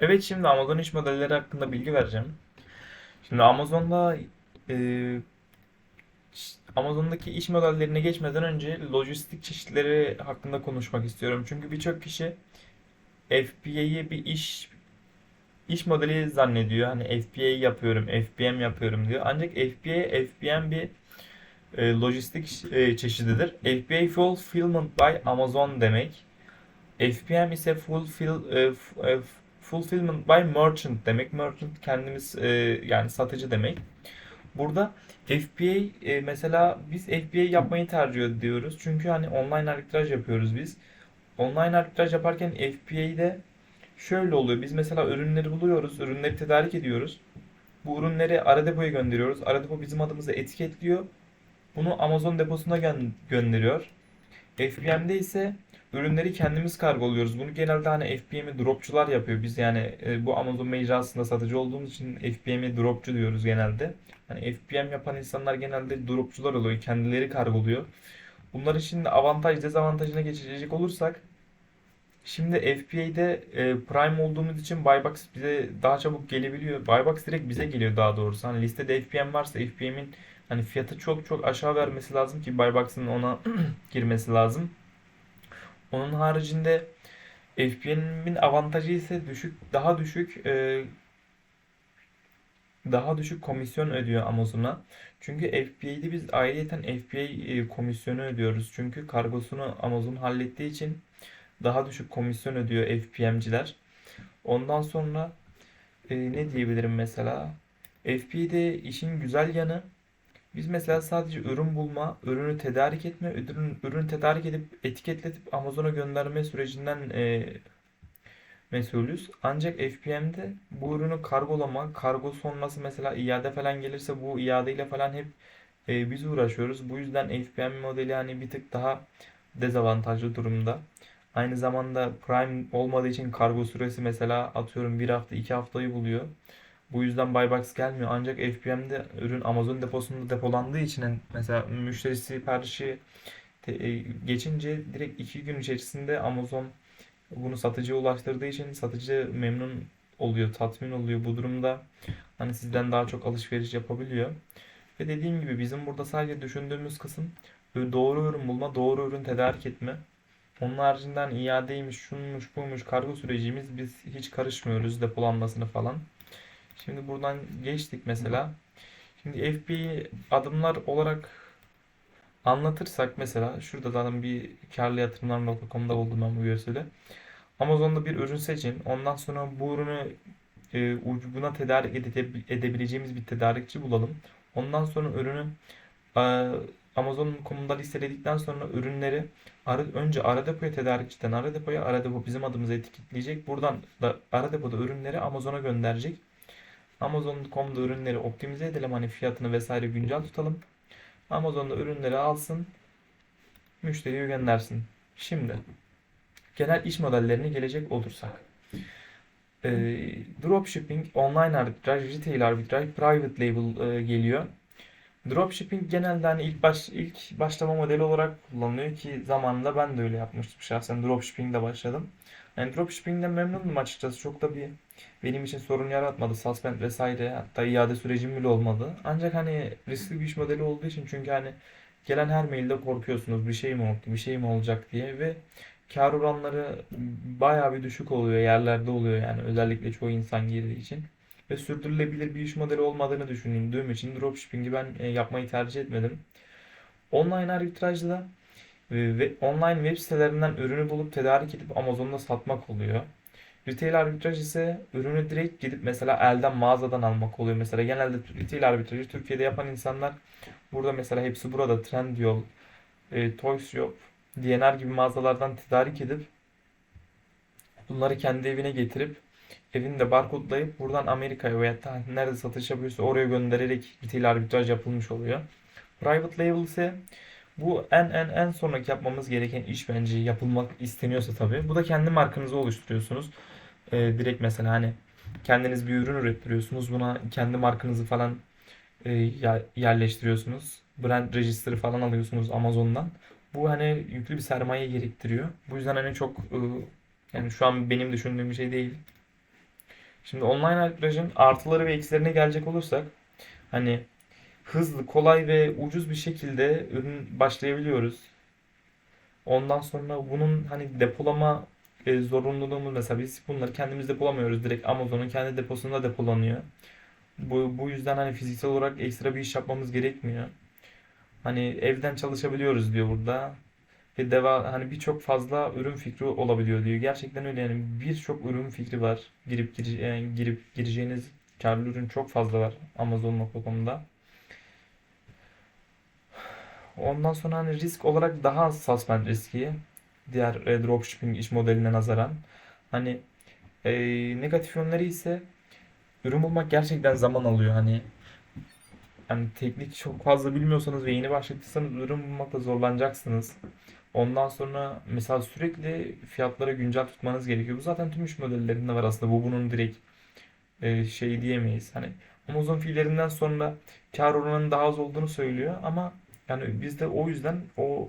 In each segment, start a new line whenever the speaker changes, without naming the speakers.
Evet şimdi Amazon iş modelleri hakkında bilgi vereceğim. Şimdi Amazon'da e, Amazon'daki iş modellerine geçmeden önce lojistik çeşitleri hakkında konuşmak istiyorum. Çünkü birçok kişi FBA'yı bir iş iş modeli zannediyor. Hani FBA yapıyorum, FBM yapıyorum diyor. Ancak FBA, FBM bir e, lojistik e, çeşididir. FBA Fulfillment by Amazon demek. FBM ise fulfill, e, f- e, fulfillment by merchant demek. Merchant kendimiz e, yani satıcı demek. Burada FBA e, mesela biz FBA yapmayı tercih ediyoruz. Çünkü hani online arbitraj yapıyoruz biz. Online arbitraj yaparken FBA'de şöyle oluyor. Biz mesela ürünleri buluyoruz, ürünleri tedarik ediyoruz. Bu ürünleri ara depoya gönderiyoruz. Ara depo bizim adımıza etiketliyor. Bunu Amazon deposuna gö- gönderiyor. FBM'de ise ürünleri kendimiz kargoluyoruz. Bunu genelde hani FBM'i dropçular yapıyor. Biz yani e, bu Amazon mecrasında satıcı olduğumuz için FBM'e dropçu diyoruz genelde. Hani FBM yapan insanlar genelde dropçular oluyor. Kendileri kargoluyor. Bunların şimdi avantaj dezavantajına geçecek olursak Şimdi FBA'de e, Prime olduğumuz için Buybox bize daha çabuk gelebiliyor. Buybox direkt bize geliyor daha doğrusu. Hani listede FBM varsa FBM'in hani fiyatı çok çok aşağı vermesi lazım ki Buybox'ın ona girmesi lazım. Onun haricinde FBM'in avantajı ise düşük, daha düşük e, daha düşük komisyon ödüyor Amazon'a. Çünkü FBA'de biz ayrıyeten FBA e, komisyonu ödüyoruz. Çünkü kargosunu Amazon hallettiği için daha düşük komisyon ödüyor FBM'ciler. Ondan sonra e, ne diyebilirim mesela? FBA'de işin güzel yanı biz mesela sadece ürün bulma, ürünü tedarik etme, ürün, ürünü tedarik edip etiketletip Amazon'a gönderme sürecinden e, mesulüz. Ancak FBM'de bu ürünü kargolama, kargo sonrası mesela iade falan gelirse bu iadeyle falan hep e, biz uğraşıyoruz. Bu yüzden FBM modeli hani bir tık daha dezavantajlı durumda. Aynı zamanda Prime olmadığı için kargo süresi mesela atıyorum bir hafta iki haftayı buluyor. Bu yüzden Buybox gelmiyor. Ancak FBM'de ürün Amazon deposunda depolandığı için hani mesela müşteri siparişi e, geçince direkt iki gün içerisinde Amazon bunu satıcıya ulaştırdığı için satıcı memnun oluyor, tatmin oluyor. Bu durumda hani sizden daha çok alışveriş yapabiliyor. Ve dediğim gibi bizim burada sadece düşündüğümüz kısım doğru ürün bulma, doğru ürün tedarik etme. Onun haricinden iadeymiş, şunmuş, buymuş, kargo sürecimiz biz hiç karışmıyoruz depolanmasını falan. Şimdi buradan geçtik mesela. Şimdi FBA adımlar olarak anlatırsak mesela şurada zaten bir karlı yatırımlar.com'da buldum ben bu görseli. Amazon'da bir ürün seçin. Ondan sonra bu ürünü e, ucuna tedarik ede- edebileceğimiz bir tedarikçi bulalım. Ondan sonra ürünü e, Amazon.com'da listeledikten sonra ürünleri ara, önce ara depoya tedarikçiden ara depoya ara depo bizim adımıza etiketleyecek. Buradan da ara depoda ürünleri Amazon'a gönderecek. Amazon.com'da ürünleri optimize edelim. Hani fiyatını vesaire güncel tutalım. Amazon'da ürünleri alsın. Müşteriye göndersin. Şimdi genel iş modellerine gelecek olursak. Ee, dropshipping, online arbitraj, retail arbitraj, private label e, geliyor. Dropshipping genelde hani ilk baş ilk başlama modeli olarak kullanılıyor ki zamanında ben de öyle yapmıştım şahsen dropshipping'de başladım. Yani dropshipping'den memnunum açıkçası. Çok da bir benim için sorun yaratmadı. Suspend vesaire hatta iade sürecim bile olmadı. Ancak hani riskli bir iş modeli olduğu için çünkü hani gelen her mailde korkuyorsunuz bir şey mi oldu, bir şey mi olacak diye ve kar oranları bayağı bir düşük oluyor, yerlerde oluyor yani özellikle çoğu insan girdiği için. Ve sürdürülebilir bir iş modeli olmadığını düşündüğüm için dropshipping'i ben e, yapmayı tercih etmedim. Online arbitrajda e, ve online web sitelerinden ürünü bulup tedarik edip Amazon'da satmak oluyor. Retail arbitraj ise ürünü direkt gidip mesela elden mağazadan almak oluyor. Mesela genelde retail arbitrajı Türkiye'de yapan insanlar burada mesela hepsi burada Trendyol, e, Toys Shop, DNR gibi mağazalardan tedarik edip bunları kendi evine getirip evinde barkodlayıp buradan Amerika'ya veya nerede satış yapıyorsa oraya göndererek retail arbitraj yapılmış oluyor. Private label ise bu en en en sonraki yapmamız gereken iş bence yapılmak isteniyorsa tabii. Bu da kendi markanızı oluşturuyorsunuz. Ee, direkt mesela hani kendiniz bir ürün ürettiriyorsunuz. Buna kendi markanızı falan e, yer- yerleştiriyorsunuz. Brand register'ı falan alıyorsunuz Amazon'dan. Bu hani yüklü bir sermaye gerektiriyor. Bu yüzden hani çok e, yani şu an benim düşündüğüm bir şey değil. Şimdi online arbitrajın artıları ve eksilerine gelecek olursak hani hızlı, kolay ve ucuz bir şekilde ürün başlayabiliyoruz. Ondan sonra bunun hani depolama e, zorunluluğumuz mesela biz bunları kendimiz depolamıyoruz. Direkt Amazon'un kendi deposunda depolanıyor. Bu, bu yüzden hani fiziksel olarak ekstra bir iş yapmamız gerekmiyor. Hani evden çalışabiliyoruz diyor burada. Ve deva hani birçok fazla ürün fikri olabiliyor diyor. Gerçekten öyle yani birçok ürün fikri var. Girip gire, yani girip gireceğiniz karlı ürün çok fazla var Amazon.com'da. Ondan sonra hani risk olarak daha az suspend riski diğer e, dropshipping iş modeline nazaran. Hani e, negatif yönleri ise ürün bulmak gerçekten zaman alıyor. Hani yani teknik çok fazla bilmiyorsanız ve yeni başladıysanız ürün bulmakta zorlanacaksınız. Ondan sonra mesela sürekli fiyatlara güncel tutmanız gerekiyor. Bu zaten tüm iş modellerinde var aslında. Bu bunun direkt e, şey diyemeyiz. Hani Amazon fiillerinden sonra kar oranının daha az olduğunu söylüyor ama yani biz de o yüzden o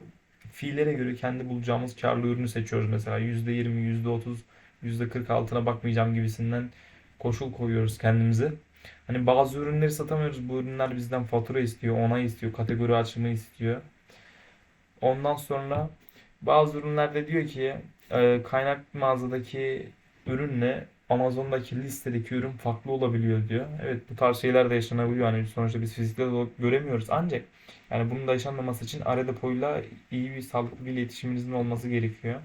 fiillere göre kendi bulacağımız karlı ürünü seçiyoruz mesela. %20, %30, %40 altına bakmayacağım gibisinden koşul koyuyoruz kendimize. Hani bazı ürünleri satamıyoruz. Bu ürünler bizden fatura istiyor, onay istiyor, kategori açımı istiyor. Ondan sonra bazı ürünlerde diyor ki e, kaynak mağazadaki ürünle Amazon'daki listedeki ürün farklı olabiliyor diyor. Evet bu tarz şeyler de yaşanabiliyor. Hani sonuçta biz olarak göremiyoruz. Ancak yani bunun da yaşanmaması için ara depoyla iyi bir sağlıklı bir iletişiminizin olması gerekiyor.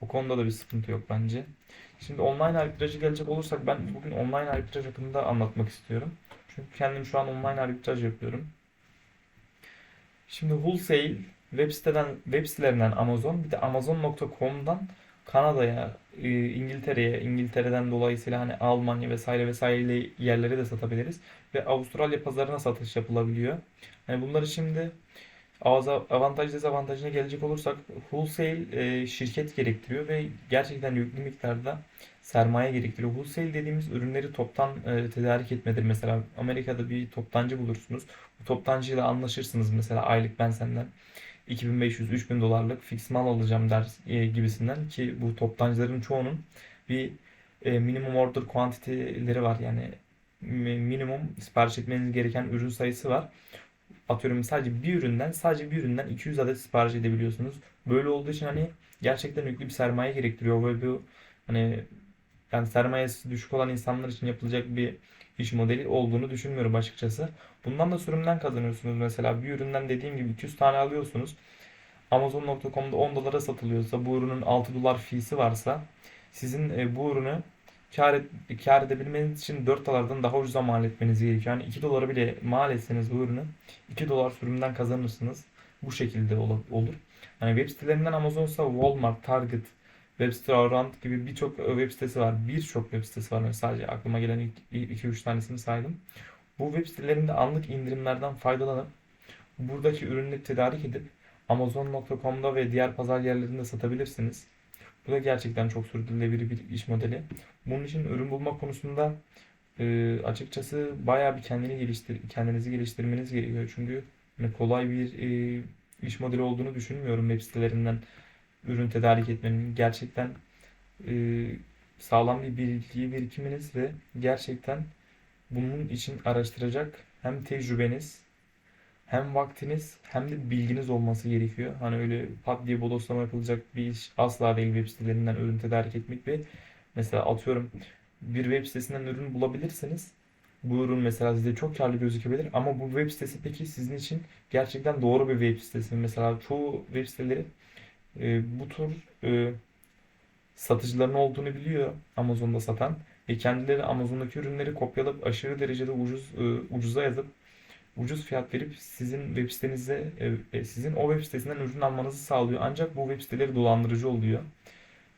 O konuda da bir sıkıntı yok bence. Şimdi online arbitrajı gelecek olursak ben bugün online arbitraj hakkında anlatmak istiyorum. Çünkü kendim şu an online arbitraj yapıyorum. Şimdi wholesale web siteden web sitelerinden Amazon bir de Amazon.com'dan Kanada'ya, e, İngiltere'ye, İngiltere'den dolayısıyla hani Almanya vesaire vesaire yerlere de satabiliriz ve Avustralya pazarına satış yapılabiliyor. Yani bunları şimdi avantaj dezavantajına gelecek olursak wholesale e, şirket gerektiriyor ve gerçekten yüklü miktarda sermaye gerektiriyor. Wholesale dediğimiz ürünleri toptan e, tedarik etmedir. Mesela Amerika'da bir toptancı bulursunuz. Bu toptancıyla anlaşırsınız mesela aylık ben senden 2500-3000 dolarlık fix mal alacağım der e, gibisinden ki bu toptancıların çoğunun bir e, minimum order quantity'leri var yani minimum sipariş etmeniz gereken ürün sayısı var. Atıyorum sadece bir üründen sadece bir üründen 200 adet sipariş edebiliyorsunuz. Böyle olduğu için hani gerçekten yüklü bir sermaye gerektiriyor ve bu hani yani sermayesi düşük olan insanlar için yapılacak bir iş modeli olduğunu düşünmüyorum açıkçası. Bundan da sürümden kazanıyorsunuz. Mesela bir üründen dediğim gibi 200 tane alıyorsunuz. Amazon.com'da 10 dolara satılıyorsa bu ürünün 6 dolar fiysi varsa sizin e, bu ürünü kar, et, kar edebilmeniz için 4 dolardan daha ucuza mal etmeniz gerekiyor. Yani 2 dolara bile mal etseniz bu ürünü 2 dolar sürümden kazanırsınız. Bu şekilde olur. Yani web sitelerinden Amazon'sa Walmart, Target, Webster gibi birçok web sitesi var. Birçok web sitesi var. Yani sadece aklıma gelen 2-3 tanesini saydım. Bu web sitelerinde anlık indirimlerden faydalanıp buradaki ürünleri tedarik edip Amazon.com'da ve diğer pazar yerlerinde satabilirsiniz. Bu da gerçekten çok sürdürülebilir bir iş modeli. Bunun için ürün bulma konusunda e, açıkçası bayağı bir kendini geliştir kendinizi geliştirmeniz gerekiyor. Çünkü hani kolay bir e, iş modeli olduğunu düşünmüyorum web sitelerinden ürün tedarik etmenin gerçekten e, sağlam bir bilgi birikiminiz ve gerçekten bunun için araştıracak hem tecrübeniz hem vaktiniz hem de bilginiz olması gerekiyor. Hani öyle pat diye bodoslama yapılacak bir iş asla değil web sitelerinden ürün tedarik etmek ve mesela atıyorum bir web sitesinden ürün bulabilirsiniz. Bu ürün mesela size çok karlı gözükebilir ama bu web sitesi peki sizin için gerçekten doğru bir web sitesi. Mesela çoğu web siteleri e, bu tür e, satıcıların olduğunu biliyor Amazon'da satan ve kendileri Amazon'daki ürünleri kopyalayıp aşırı derecede ucuz e, ucuza yazıp ucuz fiyat verip sizin web sitenize e, e, sizin o web sitesinden ürün almanızı sağlıyor. Ancak bu web siteleri dolandırıcı oluyor.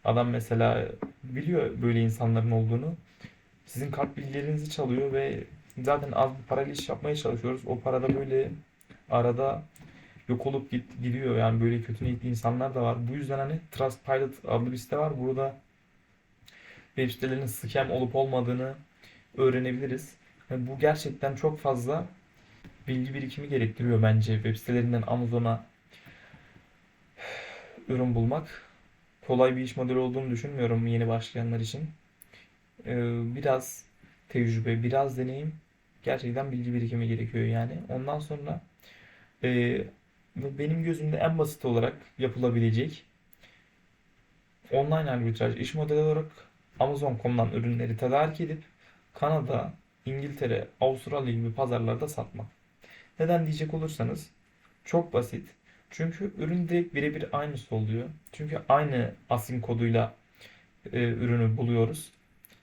Adam mesela biliyor böyle insanların olduğunu. Sizin kart bilgilerinizi çalıyor ve zaten az bir parayla iş yapmaya çalışıyoruz. O parada böyle arada yok olup git, gidiyor. Yani böyle kötü niyetli insanlar da var. Bu yüzden hani Trustpilot adlı bir site var. Burada web sitelerinin scam olup olmadığını öğrenebiliriz. Yani bu gerçekten çok fazla bilgi birikimi gerektiriyor bence web sitelerinden Amazon'a ürün bulmak. Kolay bir iş modeli olduğunu düşünmüyorum yeni başlayanlar için. e, biraz tecrübe, biraz deneyim, gerçekten bilgi birikimi gerekiyor yani. Ondan sonra e, benim gözümde en basit olarak yapılabilecek online arbitraj iş modeli olarak Amazon.com'dan ürünleri tedarik edip Kanada, İngiltere, Avustralya gibi pazarlarda satmak. Neden diyecek olursanız çok basit. Çünkü ürün direkt birebir aynısı oluyor. Çünkü aynı asin koduyla e, ürünü buluyoruz.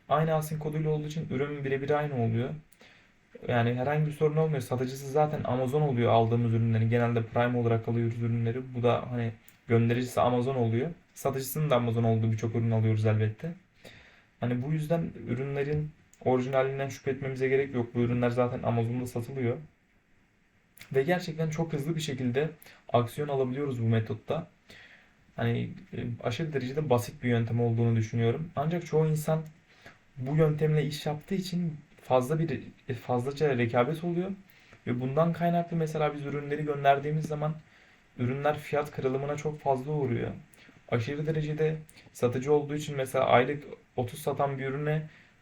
Aynı asin koduyla olduğu için ürün birebir aynı oluyor. Yani herhangi bir sorun olmuyor. Satıcısı zaten Amazon oluyor aldığımız ürünlerin. Genelde Prime olarak alıyoruz ürünleri. Bu da hani göndericisi Amazon oluyor. Satıcısının da Amazon olduğu birçok ürün alıyoruz elbette. Hani bu yüzden ürünlerin orijinalinden şüphe etmemize gerek yok. Bu ürünler zaten Amazon'da satılıyor. Ve gerçekten çok hızlı bir şekilde aksiyon alabiliyoruz bu metotta. Hani e, aşırı derecede basit bir yöntem olduğunu düşünüyorum. Ancak çoğu insan bu yöntemle iş yaptığı için fazla bir e, fazlaca rekabet oluyor. Ve bundan kaynaklı mesela biz ürünleri gönderdiğimiz zaman ürünler fiyat kırılımına çok fazla uğruyor. Aşırı derecede satıcı olduğu için mesela aylık 30 satan bir ürüne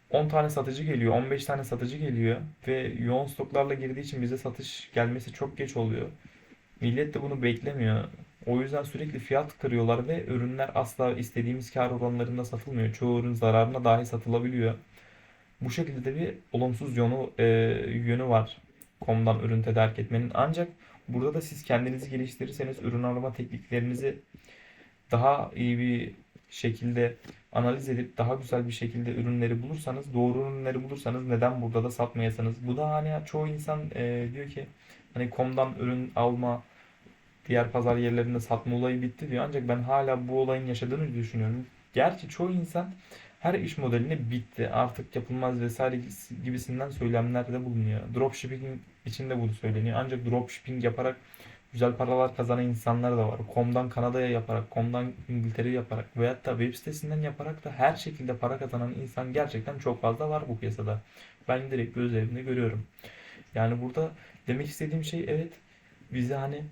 10 tane satıcı geliyor, 15 tane satıcı geliyor ve yoğun stoklarla girdiği için bize satış gelmesi çok geç oluyor. Millet de bunu beklemiyor. O yüzden sürekli fiyat kırıyorlar ve ürünler asla istediğimiz kar oranlarında satılmıyor. Çoğu ürün zararına dahi satılabiliyor. Bu şekilde de bir olumsuz yönü, e, yönü var komdan ürün tedarik etmenin. Ancak burada da siz kendinizi geliştirirseniz ürün arama tekniklerinizi daha iyi bir şekilde analiz edip daha güzel bir şekilde ürünleri bulursanız, doğru ürünleri bulursanız neden burada da satmayasınız? Bu da hani çoğu insan e, diyor ki hani komdan ürün alma, diğer pazar yerlerinde satma olayı bitti diyor. Ancak ben hala bu olayın yaşadığını düşünüyorum. Gerçi çoğu insan her iş modeline bitti, artık yapılmaz vesaire gibisinden söylemlerde bulunuyor. Dropshipping için de bunu söyleniyor. Ancak dropshipping yaparak güzel paralar kazanan insanlar da var. Com'dan Kanada'ya yaparak, Com'dan İngiltere'ye yaparak veyahut da web sitesinden yaparak da her şekilde para kazanan insan gerçekten çok fazla var bu piyasada. Ben direkt gözlerimde görüyorum. Yani burada demek istediğim şey evet bize hani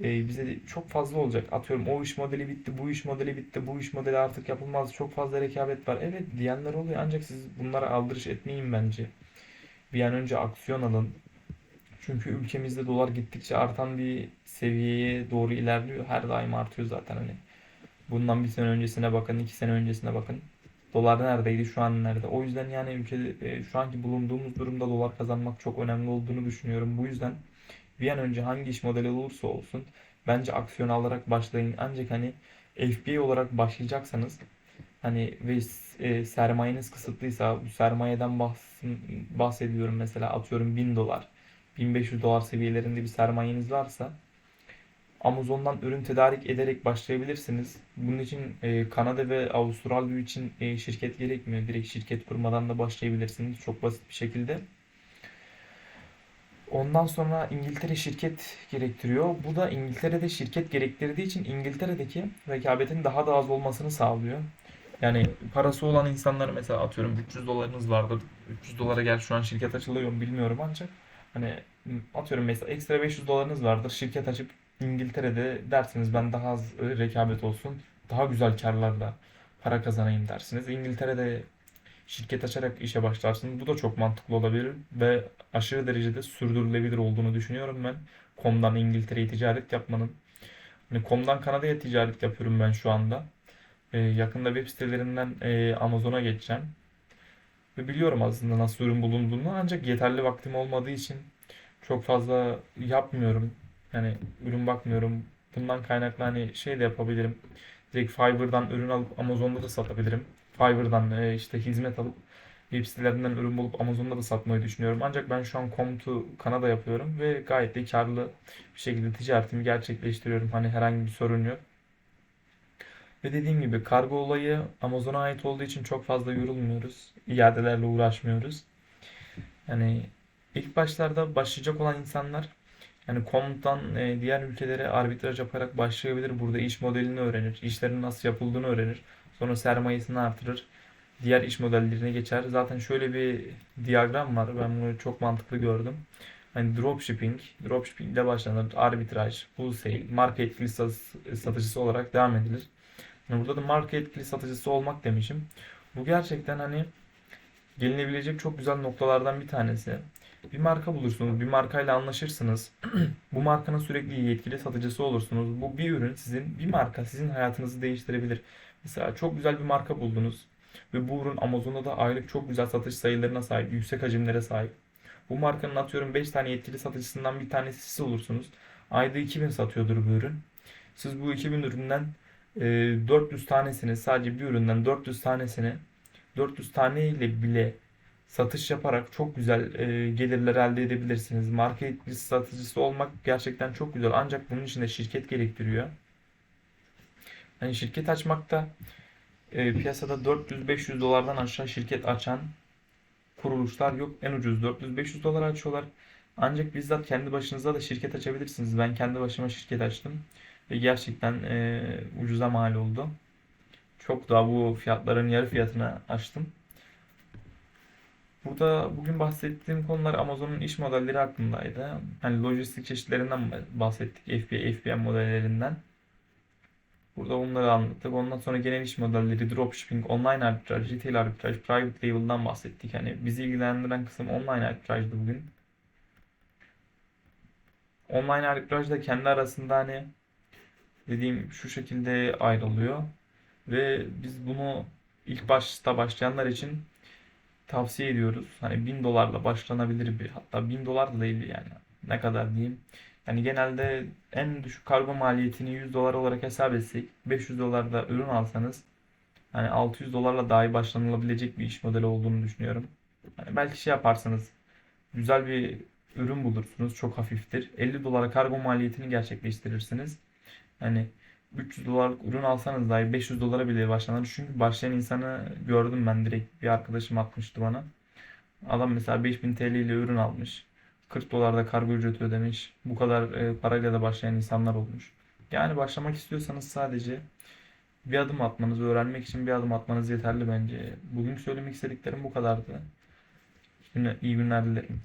e, bize çok fazla olacak. Atıyorum o iş modeli bitti, bu iş modeli bitti, bu iş modeli artık yapılmaz. Çok fazla rekabet var. Evet diyenler oluyor ancak siz bunlara aldırış etmeyin bence. Bir an önce aksiyon alın. Çünkü ülkemizde dolar gittikçe artan bir seviyeye doğru ilerliyor. Her daim artıyor zaten hani. Bundan bir sene öncesine bakın, iki sene öncesine bakın. Dolar neredeydi, şu an nerede? O yüzden yani ülkede e, şu anki bulunduğumuz durumda dolar kazanmak çok önemli olduğunu düşünüyorum. Bu yüzden bir an önce hangi iş modeli olursa olsun bence aksiyon alarak başlayın. Ancak hani FBA olarak başlayacaksanız hani ve e, sermayeniz kısıtlıysa bu sermayeden bahs- bahsediyorum mesela atıyorum 1000 dolar 1500 dolar seviyelerinde bir sermayeniz varsa Amazon'dan ürün tedarik ederek başlayabilirsiniz. Bunun için e, Kanada ve Avustralya için e, şirket gerekmiyor. Direkt şirket kurmadan da başlayabilirsiniz. Çok basit bir şekilde. Ondan sonra İngiltere şirket gerektiriyor. Bu da İngiltere'de şirket gerektirdiği için İngiltere'deki rekabetin daha da az olmasını sağlıyor. Yani parası olan insanlar mesela atıyorum 300 dolarınız vardır. 300 dolara gel şu an şirket açılıyor mu bilmiyorum ancak hani atıyorum mesela ekstra 500 dolarınız vardır. Şirket açıp İngiltere'de dersiniz ben daha az rekabet olsun. Daha güzel karlarla para kazanayım dersiniz. İngiltere'de şirket açarak işe başlarsınız. Bu da çok mantıklı olabilir ve aşırı derecede sürdürülebilir olduğunu düşünüyorum ben. Com'dan İngiltere'ye ticaret yapmanın. Hani Com'dan Kanada'ya ticaret yapıyorum ben şu anda. Ee, yakında web sitelerinden e, Amazon'a geçeceğim. Ve biliyorum aslında nasıl ürün bulunduğunu ancak yeterli vaktim olmadığı için çok fazla yapmıyorum. Yani ürün bakmıyorum. Bundan kaynaklı hani şey de yapabilirim. Direkt Fiverr'dan ürün alıp Amazon'da da satabilirim. Fiverr'dan e, işte hizmet alıp web sitelerinden ürün bulup Amazon'da da satmayı düşünüyorum. Ancak ben şu an Com to Kanada yapıyorum ve gayet de karlı bir şekilde ticaretimi gerçekleştiriyorum. Hani herhangi bir sorun yok. Ve dediğim gibi kargo olayı Amazon'a ait olduğu için çok fazla yorulmuyoruz. İadelerle uğraşmıyoruz. Yani ilk başlarda başlayacak olan insanlar yani komutan e, diğer ülkelere arbitraj yaparak başlayabilir. Burada iş modelini öğrenir. işlerin nasıl yapıldığını öğrenir. Sonra sermayesini artırır. Diğer iş modellerine geçer. Zaten şöyle bir diyagram var. Ben bunu çok mantıklı gördüm. Hani dropshipping, dropshipping ile başlanır. Arbitraj, wholesale, marka etkili satıcısı olarak devam edilir. Yani burada da marka etkili satıcısı olmak demişim. Bu gerçekten hani gelinebilecek çok güzel noktalardan bir tanesi. Bir marka bulursunuz, bir markayla anlaşırsınız. Bu markanın sürekli yetkili satıcısı olursunuz. Bu bir ürün sizin, bir marka sizin hayatınızı değiştirebilir. Mesela çok güzel bir marka buldunuz ve bu ürün Amazon'da da aylık çok güzel satış sayılarına sahip, yüksek hacimlere sahip. Bu markanın atıyorum 5 tane yetkili satıcısından bir tanesi siz olursunuz. Ayda 2000 satıyordur bu ürün. Siz bu 2000 üründen e, 400 tanesini sadece bir üründen 400 tanesini 400 tane ile bile satış yaparak çok güzel e, gelirler elde edebilirsiniz. Marka yetkilisi satıcısı olmak gerçekten çok güzel. Ancak bunun için de şirket gerektiriyor. Hani şirket açmakta e, piyasada 400-500 dolardan aşağı şirket açan kuruluşlar yok. En ucuz 400-500 dolar açıyorlar. Ancak bizzat kendi başınıza da şirket açabilirsiniz. Ben kendi başıma şirket açtım. Ve gerçekten e, ucuza mal oldu. Çok daha bu fiyatların yarı fiyatına açtım. Burada bugün bahsettiğim konular Amazon'un iş modelleri hakkındaydı. Hani lojistik çeşitlerinden bahsettik. FBA, FBM modellerinden. Burada bunları anlattık. Ondan sonra genel iş modelleri, dropshipping, online arbitraj, retail arbitraj, private label'dan bahsettik. Hani bizi ilgilendiren kısım online arbitrajdı bugün. Online arbitraj da kendi arasında hani dediğim şu şekilde ayrılıyor. Ve biz bunu ilk başta başlayanlar için tavsiye ediyoruz. Hani 1000 dolarla başlanabilir bir hatta 1000 dolar da değil yani ne kadar diyeyim. Yani genelde en düşük kargo maliyetini 100 dolar olarak hesap etsek 500 dolarda ürün alsanız hani 600 dolarla dahi başlanılabilecek bir iş modeli olduğunu düşünüyorum. Hani belki şey yaparsınız güzel bir ürün bulursunuz çok hafiftir. 50 dolara kargo maliyetini gerçekleştirirsiniz. Hani 300 dolarlık ürün alsanız dahi 500 dolara bile başlanır. Çünkü başlayan insanı gördüm ben direkt. Bir arkadaşım atmıştı bana. Adam mesela 5000 TL ile ürün almış. 40 dolarda kargo ücreti ödemiş. Bu kadar e, parayla da başlayan insanlar olmuş. Yani başlamak istiyorsanız sadece bir adım atmanız, öğrenmek için bir adım atmanız yeterli bence. Bugün söylemek istediklerim bu kadardı. Şimdi iyi günler dilerim.